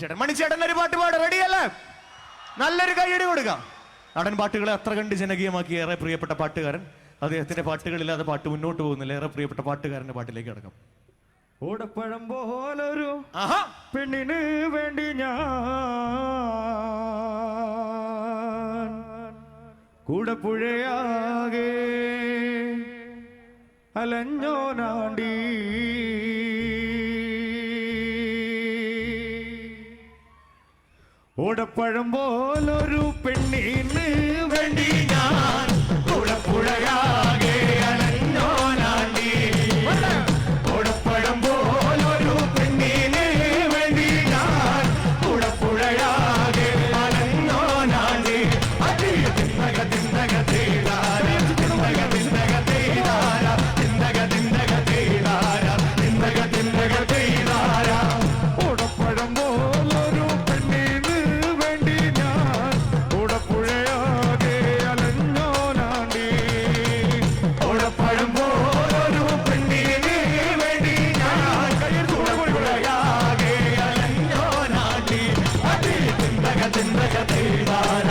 ചേട്ടൻ മണിച്ചേട്ടൻ ഒരു പാട്ട് പാട്. റെഡിയല്ലേ നല്ലൊരു കൈയടി കൊടുക്കാം. നടൻ പാട്ടുകളെ അത്ര കണ്ട് ജനകീയമാക്കി ഏറെ പ്രിയപ്പെട്ട പാട്ടുകാരൻ. അദ്ദേഹത്തിന്റെ പാട്ടുകളില്ലാതെ പാട്ട് മുന്നോട്ട് പോകുന്നില്ല. ഏറെ പ്രിയപ്പെട്ട പാട്ടുകാരന്റെ പാട്ടിലേക്ക് കിടക്കാം. ഓടപ്പഴം പോലൊരു പെണ്ണിന് വേണ്ടി ഞാൻ കൂടെ പുഴയാകെ അലഞ്ഞോനാണ്ടി ഓടപ്പഴം പോലൊരു പെണ്ണീന്ന് വേണ്ടി ഞാൻ പുഴപ്പുഴയാ ചന്ദ്രക തീടാന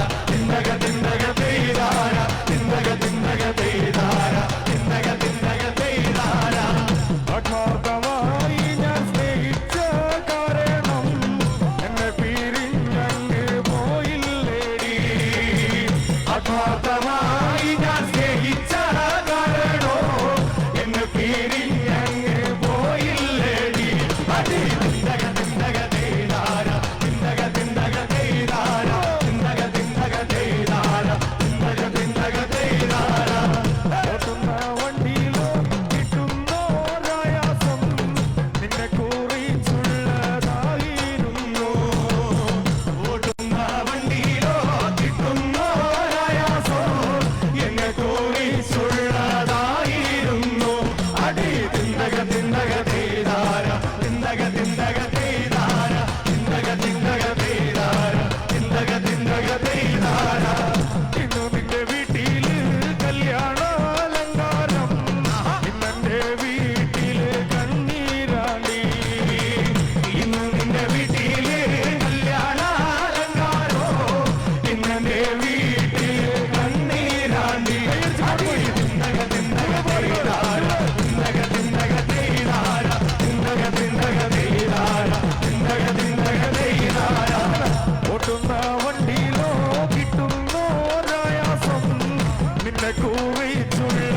We do it.